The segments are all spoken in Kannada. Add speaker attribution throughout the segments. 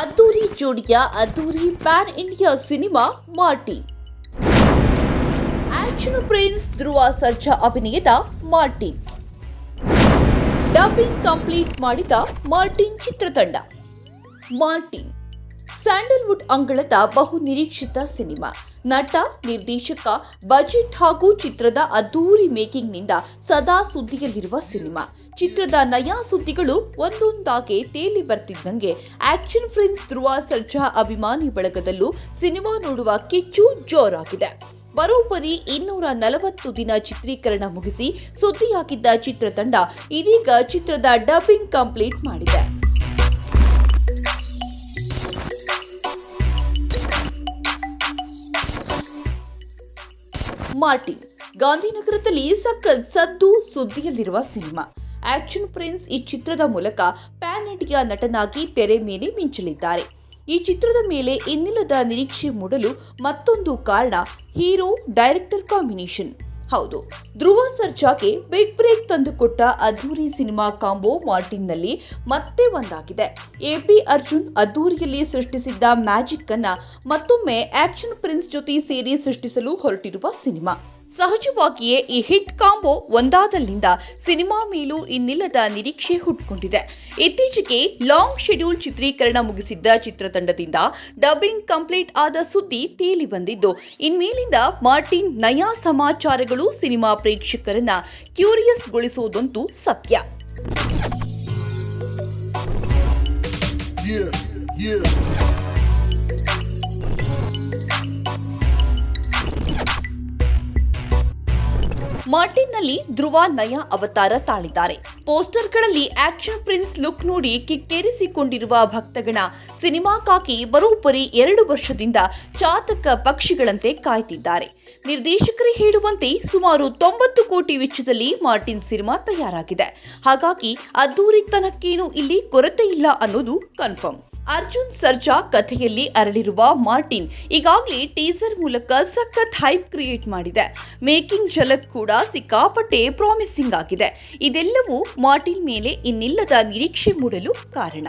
Speaker 1: ಅದ್ದೂರಿ ಜೋಡಿಯ ಅದ್ದೂರಿ ಪ್ಯಾನ್ ಇಂಡಿಯಾ ಸಿನಿಮಾ ಮಾರ್ಟಿ. ಆಕ್ಷನ್ ಪ್ರಿನ್ಸ್ ಧ್ರುವ ಸರ್ಜಾ ಅಭಿನಯದ ಮಾರ್ಟಿನ್ ಡಬ್ಬಿಂಗ್ ಕಂಪ್ಲೀಟ್ ಮಾಡಿದ ಮಾರ್ಟಿನ್ ಚಿತ್ರತಂಡ. ಮಾರ್ಟಿನ್ ಸ್ಯಾಂಡಲ್ವುಡ್ ಅಂಗಳದ ಬಹು ನಿರೀಕ್ಷಿತ ಸಿನಿಮಾ. ನಟ, ನಿರ್ದೇಶಕ, ಬಜೆಟ್ ಹಾಗೂ ಚಿತ್ರದ ಅದ್ದೂರಿ ಮೇಕಿಂಗ್ನಿಂದ ಸದಾ ಸುದ್ದಿಯಲ್ಲಿರುವ ಸಿನಿಮಾ. ಚಿತ್ರದ ನಯಾ ಸುದ್ದಿಗಳು ಒಂದೊಂದಾಗೆ ತೇಲಿ ಬರ್ತಿದ್ದಂಗೆ. ಆಕ್ಷನ್ ಫ್ರೆಂಡ್ಸ್ ಧ್ರುವ ಸರ್ಜಾ ಅಭಿಮಾನಿ ಬಳಗದಲ್ಲೂ ಸಿನಿಮಾ ನೋಡುವ ಕಿಚ್ಚು ಜೋರಾಗಿದೆ. ಬರೋಬ್ಬರಿ ಇನ್ನೂರ ನಲವತ್ತು ದಿನ ಚಿತ್ರೀಕರಣ ಮುಗಿಸಿ ಸುದ್ದಿಯಾಗಿದ್ದ ಚಿತ್ರತಂಡ ಇದೀಗ ಚಿತ್ರದ ಡಬ್ಬಿಂಗ್ ಕಂಪ್ಲೀಟ್ ಮಾಡಿದೆ. ಮಾರ್ಟಿನ್ ಗಾಂಧಿನಗರದಲ್ಲಿ ಸಖತ್ ಸದ್ದು ಸುದ್ದಿಯಲ್ಲಿರುವ ಸಿನಿಮಾ. ಆಕ್ಷನ್ ಪ್ರಿನ್ಸ್ ಈ ಚಿತ್ರದ ಮೂಲಕ ಪ್ಯಾನ್ ಇಂಡಿಯಾ ನಟನಾಗಿ ತೆರೆ ಮೇಲೆ ಮಿಂಚಲಿದ್ದಾರೆ. ಈ ಚಿತ್ರದ ಮೇಲೆ ಇನ್ನಿಲ್ಲದ ನಿರೀಕ್ಷೆ ಮೂಡಲು ಮತ್ತೊಂದು ಕಾರಣ ಹೀರೋ ಡೈರೆಕ್ಟರ್ ಕಾಂಬಿನೇಷನ್. ಹೌದು, ಧ್ರುವ ಸರ್ಜಾಗೆ ಬಿಗ್ ಬ್ರೇಕ್ ತಂದುಕೊಟ್ಟ ಅದ್ಧೂರಿ ಸಿನಿಮಾ ಕಾಂಬೋ ಮಾರ್ಟಿನ್ನಲ್ಲಿ ಮತ್ತೆ ಒಂದಾಗಿದೆ. ಎ ಪಿ ಅರ್ಜುನ್ ಅದ್ದೂರಿಯಲ್ಲಿ ಸೃಷ್ಟಿಸಿದ್ದ ಮ್ಯಾಜಿಕ್ ಅನ್ನ ಮತ್ತೊಮ್ಮೆ ಆಕ್ಷನ್ ಪ್ರಿನ್ಸ್ ಜೊತೆ ಸೇರಿ ಸೃಷ್ಟಿಸಲು ಹೊರಟಿರುವ ಸಿನಿಮಾ. ಸಹಜವಾಗಿಯೇ ಈ ಹಿಟ್ ಕಾಂಬೋ ಒಂದಾದಲ್ಲಿಂದ ಸಿನಿಮಾ ಮೇಲೂ ಇನ್ನಿಲ್ಲದ ನಿರೀಕ್ಷೆ ಹುಟ್ಕೊಂಡಿದೆ. ಇತ್ತೀಚೆಗೆ ಲಾಂಗ್ ಶೆಡ್ಯೂಲ್ ಚಿತ್ರೀಕರಣ ಮುಗಿಸಿದ್ದ ಚಿತ್ರತಂಡದಿಂದ ಡಬ್ಬಿಂಗ್ ಕಂಪ್ಲೀಟ್ ಆದ ಸುದ್ದಿ ತೇಲಿ ಬಂದಿದ್ದು. ಇನ್ಮೇಲಿಂದ ಮಾರ್ಟಿನ್ ನಯಾ ಸಮಾಚಾರಗಳು ಸಿನಿಮಾ ಪ್ರೇಕ್ಷಕರನ್ನ ಕ್ಯೂರಿಯಸ್ಗೊಳಿಸೋದಂತೂ ಸತ್ಯ.
Speaker 2: Yeah, yeah.
Speaker 1: ಮಾರ್ಟಿನ್ನಲ್ಲಿ ಧ್ರುವ ನಯ ಅವತಾರ ತಾಳಿದ್ದಾರೆ. ಪೋಸ್ಟರ್ಗಳಲ್ಲಿ ಆಕ್ಷನ್ ಪ್ರಿನ್ಸ್ ಲುಕ್ ನೋಡಿ ಕಿಕ್ಕೇರಿಸಿಕೊಂಡಿರುವ ಭಕ್ತಗಣ ಸಿನಿಮಾಕ್ಕಾಗಿ ಬರೋಬ್ಬರಿ ಎರಡು ವರ್ಷದಿಂದ ಚಾತಕ ಪಕ್ಷಿಗಳಂತೆ ಕಾಯ್ತಿದ್ದಾರೆ. ನಿರ್ದೇಶಕರೇ ಹೇಳುವಂತೆ ಸುಮಾರು ತೊಂಬತ್ತು ಕೋಟಿ ವೆಚ್ಚದಲ್ಲಿ ಮಾರ್ಟಿನ್ ಸಿನಿಮಾ ತಯಾರಾಗಿದೆ. ಹಾಗಾಗಿ ಅದ್ದೂರಿತನಕ್ಕೇನು ಇಲ್ಲಿ ಕೊರತೆ ಇಲ್ಲ ಅನ್ನೋದು ಕನ್ಫರ್ಮ್. ಅರ್ಜುನ್ ಸರ್ಜಾ ಕಥೆಯಲ್ಲಿ ಅರಳಿರುವ ಮಾರ್ಟಿನ್ ಈಗಾಗಲೇ ಟೀಸರ್ ಮೂಲಕ ಸಖತ್ ಹೈಪ್ ಕ್ರಿಯೇಟ್ ಮಾಡಿದೆ. ಮೇಕಿಂಗ್ ಝಲಕ್ ಕೂಡ ಸಿಕ್ಕಾಪಟ್ಟೆ ಪ್ರಾಮಿಸಿಂಗ್ ಆಗಿದೆ. ಇದೆಲ್ಲವೂ ಮಾರ್ಟಿನ್ ಮೇಲೆ ಇನ್ನಿಲ್ಲದ ನಿರೀಕ್ಷೆ ಮೂಡಲು ಕಾರಣ.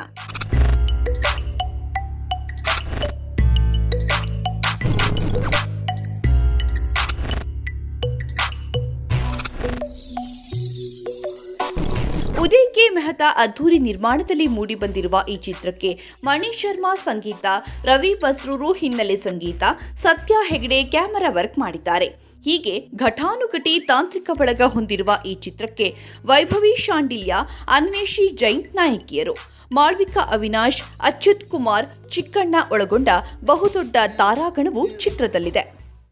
Speaker 1: ಉದಯ್ ಕೆ ಮೆಹ್ತಾ ಅದ್ಧೂರಿ ನಿರ್ಮಾಣದಲ್ಲಿ ಮೂಡಿಬಂದಿರುವ ಈ ಚಿತ್ರಕ್ಕೆ ಮಣಿ ಶರ್ಮಾ ಸಂಗೀತ, ರವಿ ಬಸ್ರೂರು ಹಿನ್ನೆಲೆ ಸಂಗೀತ, ಸತ್ಯ ಹೆಗಡೆ ಕ್ಯಾಮರಾ ವರ್ಕ್ ಮಾಡಿದ್ದಾರೆ. ಹೀಗೆ ಘಟಾನುಘಟಿ ತಾಂತ್ರಿಕ ಬಳಗ ಹೊಂದಿರುವ ಈ ಚಿತ್ರಕ್ಕೆ ವೈಭವಿ ಶಾಂಡಿಲ್ಯ, ಅನ್ವೇಷಿ ಜೈನ್ ನಾಯಕಿಯರು. ಮಾಳ್ವಿಕಾ ಅವಿನಾಶ್, ಅಚ್ಯುತ್ ಕುಮಾರ್ ಚಿಕ್ಕಣ್ಣ ಒಳಗೊಂಡ ಬಹುದೊಡ್ಡ ತಾರಾಗಣವು ಚಿತ್ರದಲ್ಲಿದೆ.